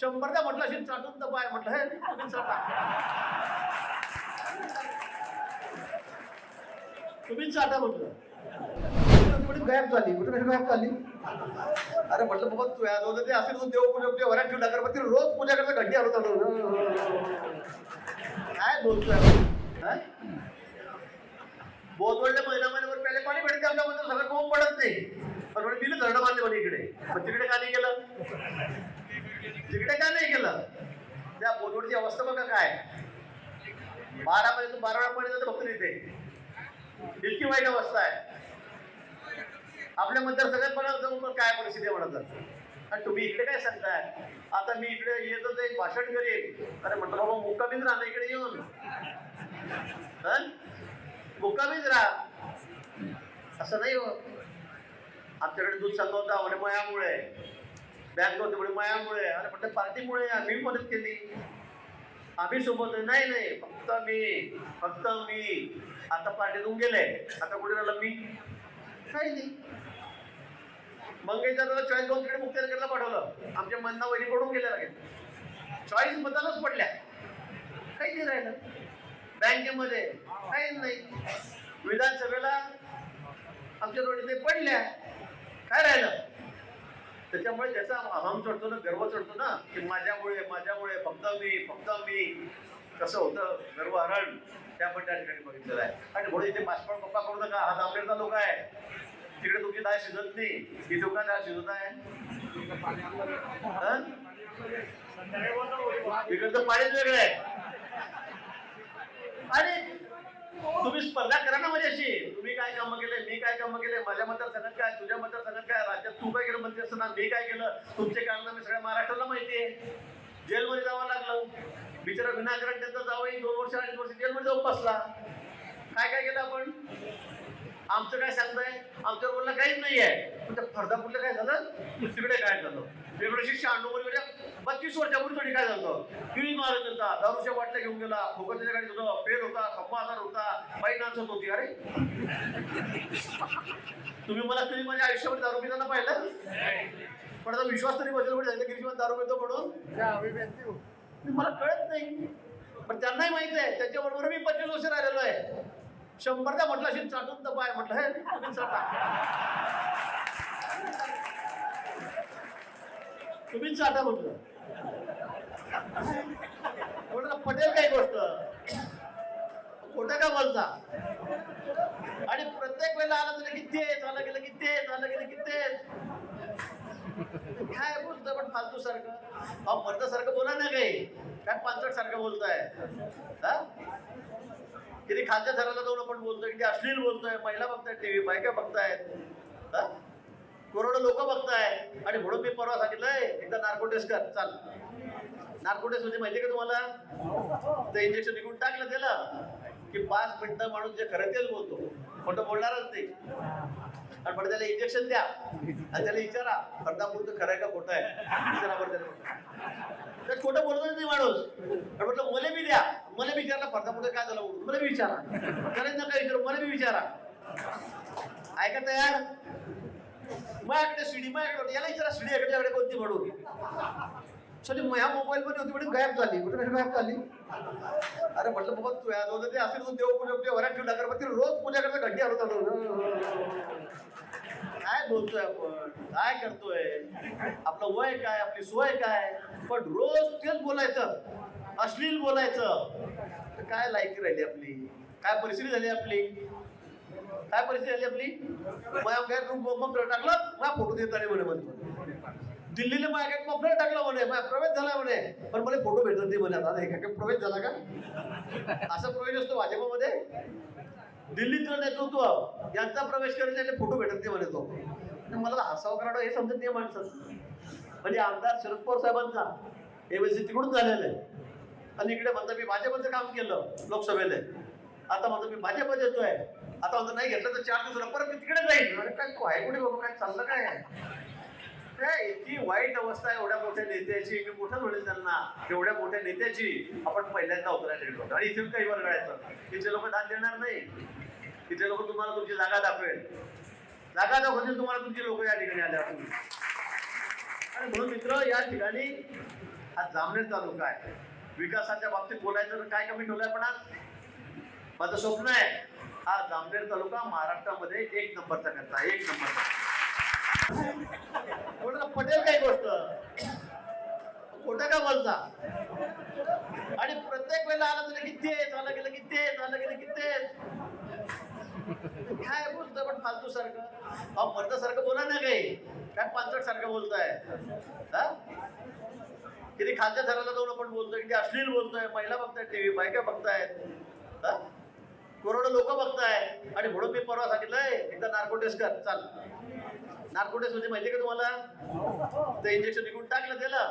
शंभरदा म्हटलं अशी चाटून तर पाय म्हटलं हे तुम्ही चाटा तुम्हीच चाटा म्हटलं. गायब झाली कुठे कशी गायब झाली? अरे म्हटलं बाबा तू याद होतं ते असेल तू देव पूजा पूजा वरात ठेवला ते रोज पूजा करता घंटी हलवत आलो काय बोलतोय बोधवडल्या महिना महिन्यावर पहिले पाणी भेटते आमच्यामध्ये सगळं कोंब पडत नाही. पण म्हणजे तिने धरणं बांधले म्हणे इकडे. पण तिकडे का नाही गेलं तिकडे का नाही गेलं त्या अवस्था बघा काय. बारा पर्यंत बारा वेळा पाणी जातं फक्त इथे. इतकी वाईट अवस्था आहे. आपल्या मतदारसंघात बघा जाऊन काय परिस्थिती आहे म्हणतात. आणि तुम्ही इकडे काय सांगताय? आता मी इकडे येतो एक भाषण करेन. अरे म्हटलं बाबा मुक्कामीच राहा इकडे येऊन. मुक्कामीच राहा. असं नाही हो. आमच्याकडे दूध संघ होता म्हणे मयामुळे. बँक होते म्हणे मयामुळे. अरे म्हटलं पार्टीमुळे आम्ही मदत केली. आम्ही सोबत. नाही नाही. फक्त मी फक्त मी. आता पार्टीतून गेले. आता कुठे राहिलं मी? काही नाही. मंगेशला चॉईस दोन तिकडे मुक्तिनगरला पाठवलं. आमच्या मन्ना वैरी पडून गेल्या लागेल चॉईस बदलच पडल्या. काही नाही राहिलं. बँकेमध्ये. काही नाही. विधानसभेला आमच्या रोडीने पडल्या. काय राहिलं? त्याच्यामुळे त्याचा अहम चढतो ना गर्व चढतो ना की माझ्यामुळे माझ्यामुळे फक्त मी फक्त मी. कसं होतं गर्वहरण त्या पण त्या ठिकाणी बघितलेलं आहे. आणि म्हणून इथे पाचपळ पप्पा करू नका हा जांभेरचा लोक आहे. तिकडे तुमची डाळ शिजत नाही. इथे का डाळ शिजत आहे. इकडचं पाणीच वेगळं आहे. आणि तुम्ही स्पर्धा करा ना माझ्याशी. काय कामं केले मी काय कामं केले माझ्या मतदारसंघात काय तुझ्या मतदारसंघात काय राज्यात तू काय केलं मंत्री असताना मी काय केलं तुमचे कारण मी सगळ्या महाराष्ट्राला माहिती आहे. जेलमध्ये जावं लागलं. बिचारा विनाकारण त्यांचा जावं दोन वर्ष अडीच वर्ष जेलमध्ये जाऊन बसला. काय काय केलं आपण? आमचं काय सांगताय? आमच्या बोलणं काहीच नाही आहे पण त्या फरदापूरला काय झालं? दुसरीकडे काय झालं? एकोणीसशे शहाण्णव वगैरे बत्तीस वर्षापूर्वी तरी काय झालं किळी मारत होता दारूच्या बाटल्या घेऊन गेला फुकटच्या गाडीत होता पेट होता खप्पा आजार होता बाई नाचत होती. अरे! तुम्ही मला कधी माझ्या आयुष्यामध्ये दारू पिताना पाहिलं? पण आता विश्वास तरी बसेल म्हणजे झालं गिरीश दारू पितो म्हणून. मला कळत नाही. पण त्यांनाही माहीत आहे त्याच्याबरोबर मी पंचवीस वर्ष राहिलेलो आहे. शंभरदा म्हटलं असेल चाटून तर पाय म्हटलं हे तुम्ही चाटा. तुम्ही चाटा म्हटलं. म्हटलं पटेल काही गोष्ट? खोट का बोलता? आणि प्रत्येक वेळेला आला तुला की ते गेलं की ते गेलं की ते काय बोलतोय पण फालतू सारखं? अहो मर्द सारखं बोला ना काही. काय पांचट सारखं बोलताय? हा? किती खालच्या थराला जाऊन आपण बोलतोय किती अश्लील बोलतोय. महिला बघतायत टीव्ही बायका बघतायत. हा? करोडो लोक बघतात आणि म्हणून मी परवा सांगितलंय एकदा नार्को टेस्ट कर चाल. नार्को टेस्ट म्हणजे माहितीये का तुम्हाला? ते इंजेक्शन निघून टाकलं त्याला की पाच मिनिटं माणूस जे खरं तेच बोलतो. खोटं बोलणारच नाही. आणि पण त्याला इंजेक्शन द्या. आणि त्याला विचारा फरदापूरचं खरं आहे का खोटं आहे? विचारा बरं त्याला. तर खोटं बोलतच नाही माणूस. आणि म्हटलं मला बी द्या. मला बी विचारला फरदापूरचं काय झालं? मला बी विचारा. खरंच नका विचारू मला बी विचारा. ऐका तयार. माझ्याकडे शिडी माझ्याकडे याला विचारा शिडी याकडे कोणती म्हणून सॉरी ह्या मोबाईल मध्ये होती म्हणून गायब झाली? कुठे कशी गायब झाली? अरे म्हटलं बाबा तू याद होतं ते असेल तू देव पूजा पूजा वरात ठेवला कर रोज पूजा घंटी हलवत आलो काय बोलतोय आपण? काय करतोय? आपलं वय काय आपली सोय काय? पण रोज तेच बोलायचं. अश्लील बोलायचं. तर काय लायकी राहिली आपली? काय परिस्थिती झाली आपली? काय परिस्थिती झाली आपली? माझ्या काय रूम मग टाकलं? फोटो देत आले म्हणे म्हणे दिल्लीला माझ्या काय मफलर टाकलं म्हणे. माझा प्रवेश झाला म्हणे. पण मला फोटो भेटत नाही म्हणे. आता एका काय प्रवेश झाला का? असा प्रवेश असतो भाजपमध्ये दिल्लीतलं नेतृत्व यांचा प्रवेश करेल त्याने फोटो भेटत नाही म्हणे तो. मला हसावं करावं हे समजत नाही माणसं. म्हणजे आमदार शरद पवार साहेबांचा एमएलसी तिकडून झालेलं आहे. आणि इकडे म्हणतात मी भाजपचं काम केलं लोकसभेला. आता म्हणतो मी भाजपच येतोय. आता म्हणतो नाही घेतलं तर चार दिवसाला परत मी तिकडे जाईल अरे काय तू आहे कुठे बाबा? काय चाललं काय? काय इतकी वाईट अवस्था एवढ्या मोठ्या नेत्याची. मी मोठं म्हणेल त्यांना एवढ्या मोठ्या नेत्याची. आपण पहिल्यांदा उतरायला गेलो होतो. आणि इथून काही वर्गायचं इथे लोक दाद देणार नाही. तिथे लोक तुम्हाला तुमची जागा दाखवेल. जागा दाखवतील तुम्हाला तुमची लोक या ठिकाणी आल्यावर आणि म्हणून मित्र या ठिकाणी हा जामनेर तालुका आहे. विकासाच्या बाबतीत बोलायचं तर काय कमी ठेवलंय पण आज? माझं स्वप्न आहे. हा जामनेर तालुका महाराष्ट्रामध्ये एक नंबरचा करता एक नंबरचा. कोणाला पटेल काही गोष्ट? खोटं का बोलता? आणि प्रत्येक वेळेला आला तर की ते झालं गेलं की ते झालं गेलं की काय बोलतोय पण फालतू सारखं? अहो मर्दासारखं बोला ना काही. काय पांचट सारखं बोलताय? हा? किती खालच्या थराला जाऊन आपण बोलतोय किती अश्लील बोलतोय. महिला बघतायत टीव्ही बायका बघतायत. हा? करोडो लोक बघताय. आणि म्हणून मी परवा सांगितलंय एकदा नार्को टेस्ट कर चाल. नार्को टेस्ट म्हणजे माहितीये का तुम्हाला? ते इंजेक्शन निघून टाकलं त्याला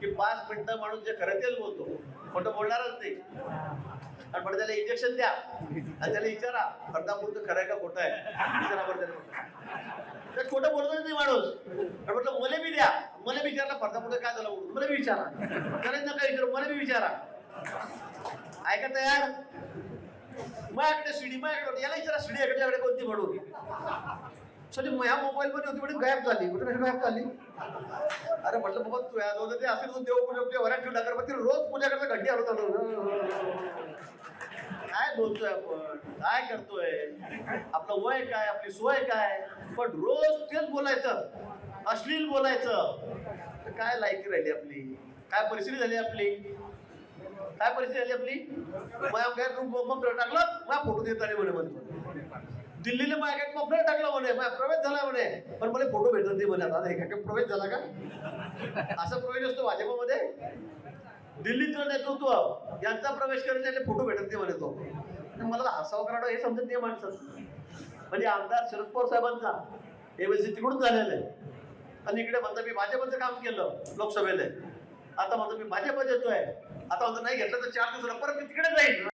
की पाच मिनिटं माणूस जे खरं तेच बोलतो. खोटं बोलणारच नाही आणि पण त्याला इंजेक्शन द्या. आणि त्याला विचारा फरदापूरचं खरं आहे का खोटं आहे? विचारा बरं त्याला. तर खोटं बोलतच नाही माणूस. आणि म्हटलं मला बी द्या. मला बी विचारला फरदापूरचं काय झालं म्हणून? मला बी विचारा. करायचं नका विचारू मला बी विचारा. ऐका तयार. माझ्याकडे शिडी माझ्याकडे याला विचारा शिडी आहे याकडे कोणती म्हणून सॉरी ह्या मोबाईल मध्ये होती म्हणून गायब झाली. कुठे कशी गायब झाली? अरे म्हटलं बाबा तू या होतं ते असेल तू देव पूजा आपल्या वरात ठेवून अगरबत्ती रोज पूजा करता घंटी हलवत आलो काय बोलतोय आपण? काय करतोय? आपलं वय काय आपली सोय काय? पण रोज तेच बोलायचं. अश्लील बोलायचं. तर काय लायकी राहिली आपली? काय परिस्थिती झाली आपली? काय परिस्थिती झाली आपली? माझ्या काय मग टाकलं माझा फोटो देत आले म्हणे म्हणे दिल्लीला माझ्या काय मग टाकलं म्हणे माझा प्रवेश झाला म्हणे. पण मला फोटो भेटत नाही म्हणे आता हे काय प्रवेश झाला का? असा प्रवेश असतो भाजपमध्ये. दिल्लीतलं नेतृत्व यांचा प्रवेश करून त्याने फोटो भेटत नाही म्हणे तो. मला हसावं करावं हे समजत नाही माणसं. म्हणजे आमदार शरद पवार साहेबांचा एमएससी तिकडून झालेलं आहे. आणि इकडे म्हणतं मी भाजपचं काम केलं लोकसभेला. आता म्हणतो मी भाजपत येतोय. आता नाही घेतलं तर चार दिवसाला परत मी तिकडे जाईल